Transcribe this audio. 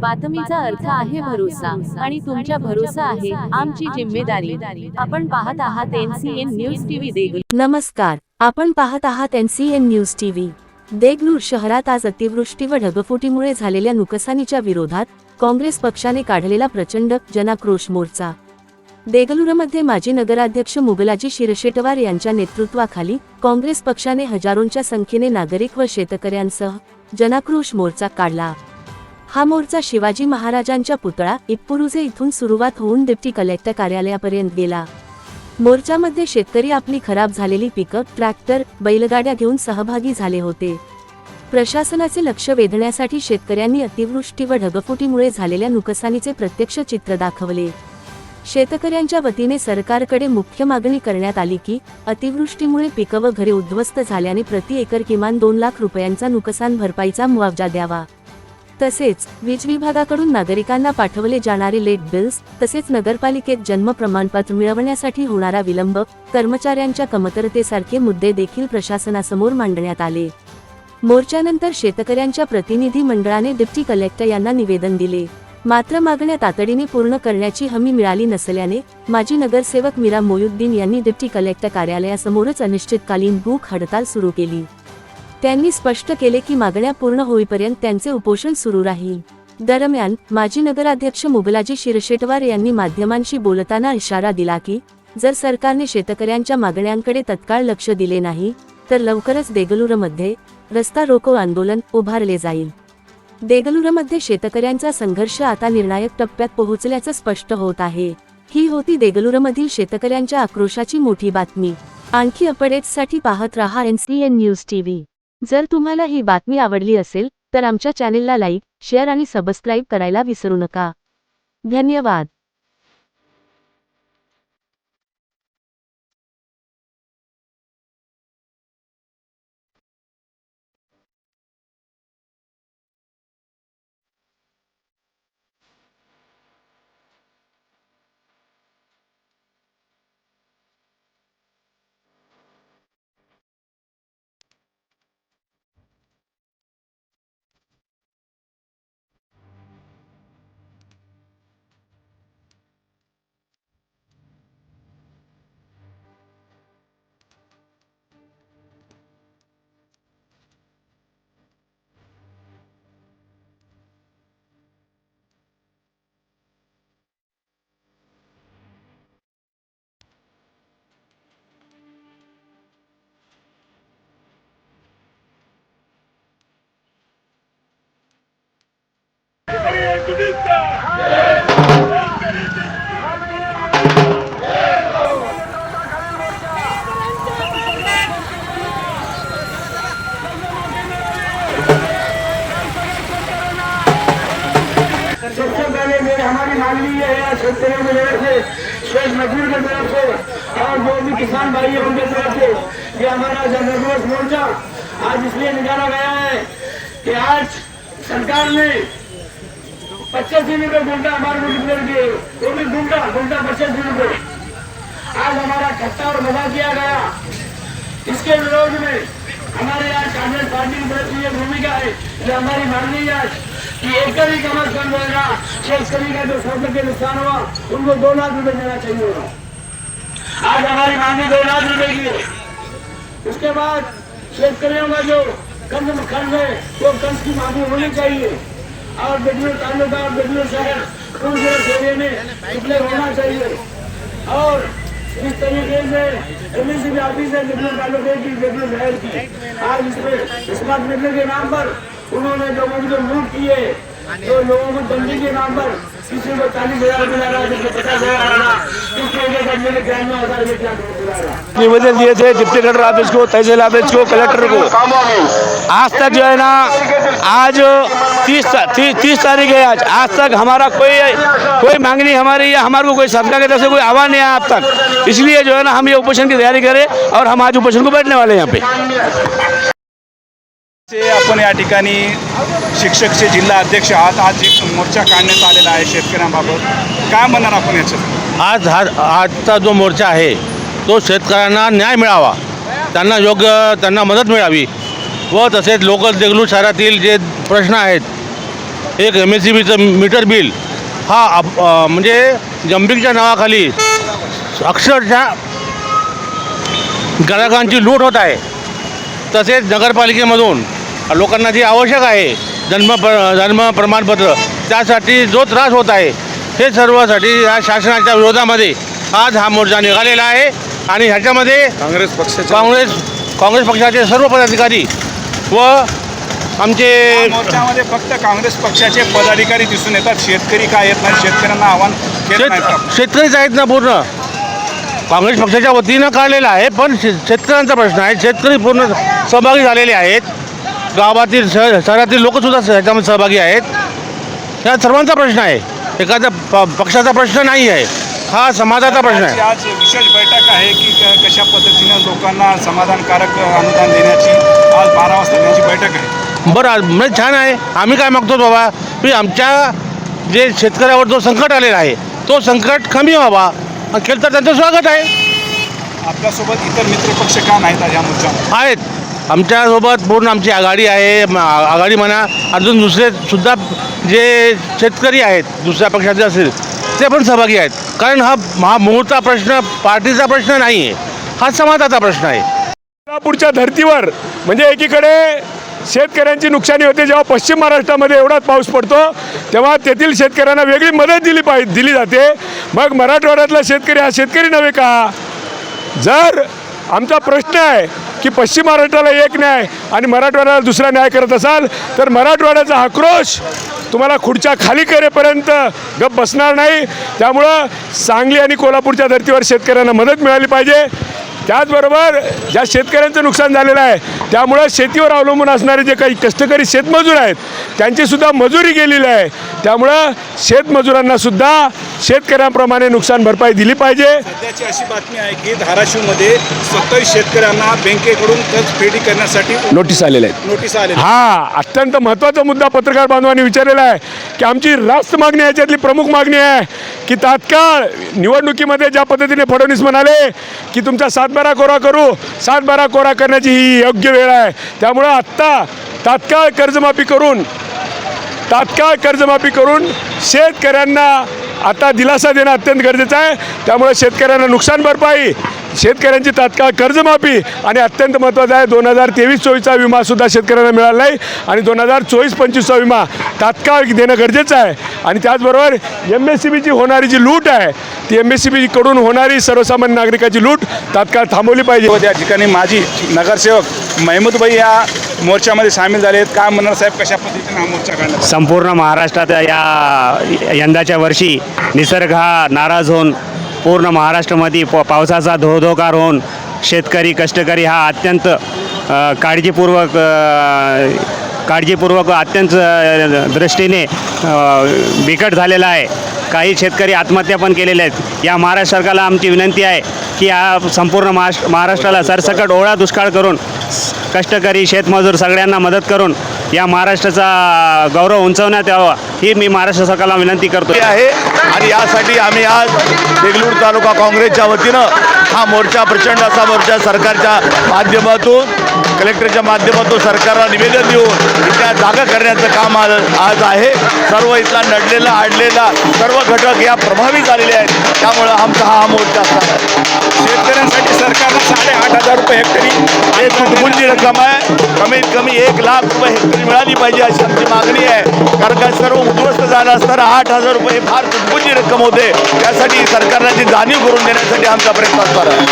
बातमीचा अर्थ आहे भरोसा आणि तुमच्या भरोसा आहे आमची जिम्मेदारी. आपण पाहत आहात एनसीएन न्यूज टीव्ही देगलूर. नमस्कार. आपण पाहत आहात एनसीएन न्यूज टीव्ही देगलूर शहरात आज अतिवृष्टी व ढगफुटीमुळे झालेल्या नुकसानीच्या विरोधात काँग्रेस पक्षाने काढलेला प्रचंड जनाक्रोश मोर्चा. देगलूरमध्ये माजी नगराध्यक्ष मुगलाजी शिरशेटवार यांच्या नेतृत्वाखाली काँग्रेस पक्षाने हजारोंच्या संख्येने नागरिक व शेतकऱ्यांसह जनाक्रोश मोर्चा काढला. हा मोर्चा शिवाजी महाराजांच्या पुतळा इप्पुरुजे इथून सुरुवात होऊन डिप्टी कलेक्टर कार्यालयापर्यंत गेला. मोर्चामध्ये शेतकरी आपली खराब झालेली पिकं ट्रॅक्टर बैलगाड्या घेऊन सहभागी झाले होते. प्रशासनाचे लक्ष वेधण्यासाठी शेतकऱ्यांनी अतिवृष्टी व ढगफुटीमुळे झालेल्या नुकसानीचे प्रत्यक्ष चित्र दाखवले. शेतकऱ्यांच्या वतीने सरकारकडे मुख्य मागणी करण्यात आली की अतिवृष्टीमुळे पिकं व घरे उद्ध्वस्त झाल्याने प्रति एकर किमान दोन लाख रुपयांचा नुकसान भरपाईचा मुआवजा द्यावा. तसेच वीज विभागाकडून नागरिकांना पाठवले जाणारे लेट बिल्स तसेच नगरपालिकेत जन्म प्रमाणपत्र मिळवण्यासाठी होणारा विलंब कर्मचाऱ्यांच्या कमतरतेसारखे मुद्दे देखील प्रशासनासमोर मांडण्यात आले. मोर्चानंतर शेतकऱ्यांच्या प्रतिनिधी मंडळाने डिप्टी कलेक्टर यांना निवेदन दिले. मात्र मागण्या तातडीने पूर्ण करण्याची हमी मिळाली नसल्याने माजी नगरसेवक मीरा मोयुद्दीन यांनी डिप्टी कलेक्टर कार्यालयासमोरच अनिश्चितकालीन भूक हडताल सुरू केली. त्यांनी स्पष्ट केले की मागण्या पूर्ण होईपर्यंत त्यांचे उपोषण सुरू राहील. दरम्यान माजी नगराध्यक्ष मुबलाजी शिरशेटवार यांनी माध्यमांशी बोलताना इशारा दिला की जर सरकारने शेतकऱ्यांच्या मागण्यांकडे तत्काळ लक्ष दिले नाही तर लवकरच देगलूरमध्ये रस्ता रोको आंदोलन उभारले जाईल. देगलूरमध्ये शेतकऱ्यांचा संघर्ष आता निर्णायक टप्प्यात पोहोचल्याचं स्पष्ट होत आहे. ही होती देगलूरमधील शेतकऱ्यांच्या आक्रोशाची मोठी बातमी. आणखी अपडेट्ससाठी पाहत रहा N C N news TV. जर तुम्हाला ही बातमी आवडली असेल तर आमच्या चॅनेलला लाईक शेअर आणि सबस्क्राईब करायला विसरू नका. धन्यवाद. सबसे पहले मेरे, हमारी मांगनी ये है और जो भी किसान भाई है ये हमारा ज़बरदस्त मोर्चा, आज इसलिए निकाला गया है कि आज सरकार ने पच्चीस दिन रुपये घंटा हमारे को किए वो भी घंटा घंटा पच्चीस दिन रुपये आज हमारा खट्टा और मज़ा किया गया। इसके विरोध में हमारे यहाँ कांग्रेस पार्टी की तरफ़ से ये भूमिका है कि हमारी मांगनी है कि एकड़ ही कम अज कम रहेगा शेतकरी का जो फ़सल के नुकसान हुआ, उनको दो लाख रुपए देना चाहिए होगा। आज हमारी मांगनी दो लाख रुपए की उसके बाद शेतकरियों का जो कर्ज खर्च है, वो कर्ज की माफ़ी होनी चाहिए। और बिज़नेस, तालुका और बिज़नेस शहर खूबसूरत एरिए में डिक्लेयर होना चाहिए? और इस तरीके से एमएससी भी ऑफ़िस है बिज़नेस तालुके की बिज़नेस शहर की, आज इसमें स्मार्ट मीटर के नाम पर उन्होंने लोगों मुझे लूट की है तो लोगों को दंडी के नाम पर किसी को चालीस हज़ार मिला रहा है पचास हज़ार मिला रहा निवेदन दिए थे डिप्टी कलेक्टर ऑफ़िस को तहसील ऑफ़िस को कलेक्टर को। आज तक जो है ना आज तीस ती, तीस तारीख है आज। आज तक हमारा कोई कोई मांग नहीं हमारी या हमारे को कोई सरकार की तरफ़ से कोई आवाज़ नहीं आया अब तक। इसलिए जो है ना हम ये उपोषण की तैयारी करें और हम आज उपोषण को बैठने वाले हैं यहाँ पे। ते आपण या ठिकाणी शिक्षकचे जिल्हा अध्यक्ष आहात. आज एक मोर्चा काढण्यात आलेला आहे शेतकऱ्यांबाबत. काय म्हणणार आपण याच्यात? आज हा आजचा जो मोर्चा आहे तो शेतकऱ्यांना न्याय मिळावा. त्यांना योग्य त्यांना मदत मिळावी. व तसेच लोकल देगलूर शहरातील जे प्रश्न आहेत एक एम एस सी बीचं मीटर बिल हा म्हणजे जम्पिंगच्या नावाखाली अक्षरशः ग्राहकांची लूट होत आहे. तसेच नगरपालिकेमधून लोकांना जे आवश्यक आहे जन्म प जन्म प्रमाणपत्र त्यासाठी जो त्रास होत आहे हे सर्वसाठी या शासनाच्या विरोधामध्ये आज हा मोर्चा निघालेला आहे. आणि ह्याच्यामध्ये काँग्रेस पक्षाच्या काँग्रेस काँग्रेस पक्षाचे सर्व पदाधिकारी व आमचे मोर्चामध्ये फक्त काँग्रेस पक्षाचे पदाधिकारी दिसून येतात. शेतकरी काय येत नाही शेतकऱ्यांना आव्हान शेतकरीच आहेत ना पूर्ण? काँग्रेस पक्षाच्या वतीनं काढलेलं आहे पण शेतकऱ्यांचा प्रश्न आहे. शेतकरी पूर्ण सहभागी झालेले आहेत. गावातील शहर शहरातील लोकसुद्धा ह्याच्यामध्ये सहभागी आहेत. या सर्वांचा प्रश्न आहे. एखाद्या प पक्षाचा प्रश्न नाही आहे. हा समाजाचा प्रश्न आहे. आज विशेष बैठक आहे की क- कशा पद्धतीनं लोकांना समाधानकारक अनुदान देण्याची आज बारा वाजता त्यांची बैठक आहे. बरं आज म्हणजे छान आहे. आम्ही काय मागतो बाबा की आमच्या जे शेतकऱ्यावर जो संकट आलेला आहे तो संकट कमी व्हावा. आणि केलं तर त्यांचं स्वागत आहे. आपल्यासोबत इतर मित्रपक्ष का नाहीत या मोर्चामध्ये? आहेत. आमच्यासोबत पूर्ण आमची आघाडी आहे. आघाडी म्हणा अजून दुसरे सुद्धा जे शेतकरी आहेत दुसऱ्या पक्षाचे असेल ते पण सहभागी आहेत. कारण हा हा प्रश्न पार्टीचा प्रश्न नाही आहे हा समाजाचा प्रश्न आहे. कोल्हापूरच्या धर्तीवर म्हणजे एकीकडे शेतकऱ्यांची नुकसानी होते जेव्हा पश्चिम महाराष्ट्रामध्ये एवढाच पाऊस पडतो तेव्हा तेथील शेतकऱ्यांना वेगळी मदत दिली पाहिजे दिली जाते. मग मराठवाड्यातला शेतकरी हा शेतकरी नव्हे का? जर आमचा प्रश्न आहे की पश्चिम महाराष्ट्राला एक न्याय आणि मराठवाड्याला दुसरा न्याय करत असाल तर मराठवाड्याचा आक्रोश तुम्हाला खुर्च्या खाली करेपर्यंत गप बसणार नाही. त्यामुळं सांगली आणि कोल्हापूरच्या धर्तीवर शेतकऱ्यांना मदत मिळाली पाहिजे. त्याचबरोबर ज्या शेतकऱ्यांचं नुकसान झालेलं आहे त्यामुळं शेतीवर अवलंबून असणारे जे काही कष्टकरी शेतमजूर आहेत त्यांचीसुद्धा मजुरी गेलेली आहे. त्यामुळं शेतमजुरांनासुद्धा शेतकऱ्यांप्रमाणे नुकसान भरपाई दिली पाहिजे. सध्याची अशी बातमी आहे की धाराशिवमध्ये सत्तावीस शेतकऱ्यांना बँकेकडून कर्ज फेडी करण्यासाठी नोटीस आलेल्या आहेत. नोटीस आले हा अत्यंत महत्त्वाचा मुद्दा पत्रकार बांधवांनी विचारलेला आहे की आमची रास्त मागणी आहे याच्यातली प्रमुख मागणी आहे की तात्काळ निवडणुकीमध्ये ज्या पद्धतीने फडणवीस म्हणाले की तुमचा सातबारा कोरा करू सातबारा कोरा करण्याची ही योग्य वेळ आहे. त्यामुळं आत्ता तात्काळ कर्जमाफी करून तात्काळ कर्जमाफी करून शेतकऱ्यांना आता दिलासा देणं अत्यंत गरजेचं आहे. त्यामुळे शेतकऱ्यांना नुकसान भरपाई शेतकऱ्यांची तात्काळ कर्जमाफी आणि अत्यंत महत्त्वाचं आहे. दोन हजार तेवीस चोवीसचा विमासुद्धा शेतकऱ्यांना मिळाला नाही आणि दोन हजार चोवीस पंचवीसचा विमा तात्काळ देणं गरजेचं आहे. आणि त्याचबरोबर एम एस सी बीची होणारी जी लूट आहे ती एम एस सी बीकडून होणारी सर्वसामान्य नागरिकाची लूट तात्काळ थांबवली पाहिजे. त्या ठिकाणी माजी नगरसेवक महमूदभाई या मोर्चामध्ये सामील झाले आहेत. काय म्हणणार साहेब कशा पद्धतीने हा मोर्चा आला? संपूर्ण महाराष्ट्रात या यंदाच्या वर्षी निसर्ग हा नाराज होऊन पूर्ण महाराष्ट्रामध्ये प पावसाचा धोधोकार होऊन शेतकरी कष्टकरी हा अत्यंत काळजीपूर्वक काळजीपूर्वक अत्यंत दृष्टीने बिकट झालेला आहे. काही शेतकरी आत्महत्या पण केलेल्या आहेत. या महाराष्ट्र सरकारला आमची विनंती आहे की या संपूर्ण महाराष्ट्र महाराष्ट्राला सरसकट ओळा दुष्काळ करून कष्टकरी शेतमजूर सगळ्यांना मदत करून या महाराष्ट्राचा गौरव उंचवण्यात यावा ही मी महाराष्ट्र सरकारला विनंती करतो आहे. आणि यासाठी आम्ही आज देगलूर तालुका काँग्रेसच्या वतीनं हा मोर्चा प्रचंड असा मोर्चा सरकारच्या माध्यमातून कलेक्टरच्या माध्यमातून सरकारला निवेदन देऊन इथल्या जागा करण्याचं काम आज आज आहे. सर्व इथला नडलेला आडलेला सर्व घटक या प्रभावित झालेले आहेत. त्यामुळं आमचा हा मोर्चा असणार आहे. शेतकऱ्यांसाठी सरकारनं साडेआठ हजार रुपये हेक्टरी हे तुटपुंजी रक्कम आहे. कमीत कमी एक लाख रुपये हेक्टरी मिळाली पाहिजे अशी आमची मागणी आहे. कारण का सर्व उद्ध्वस्त झालं असताना आठ हजार रुपये ही फार तुटपुंजी रक्कम होते. त्यासाठी सरकारला ती जाणीव करून देण्यासाठी आमचा प्रयत्न असणार आहे.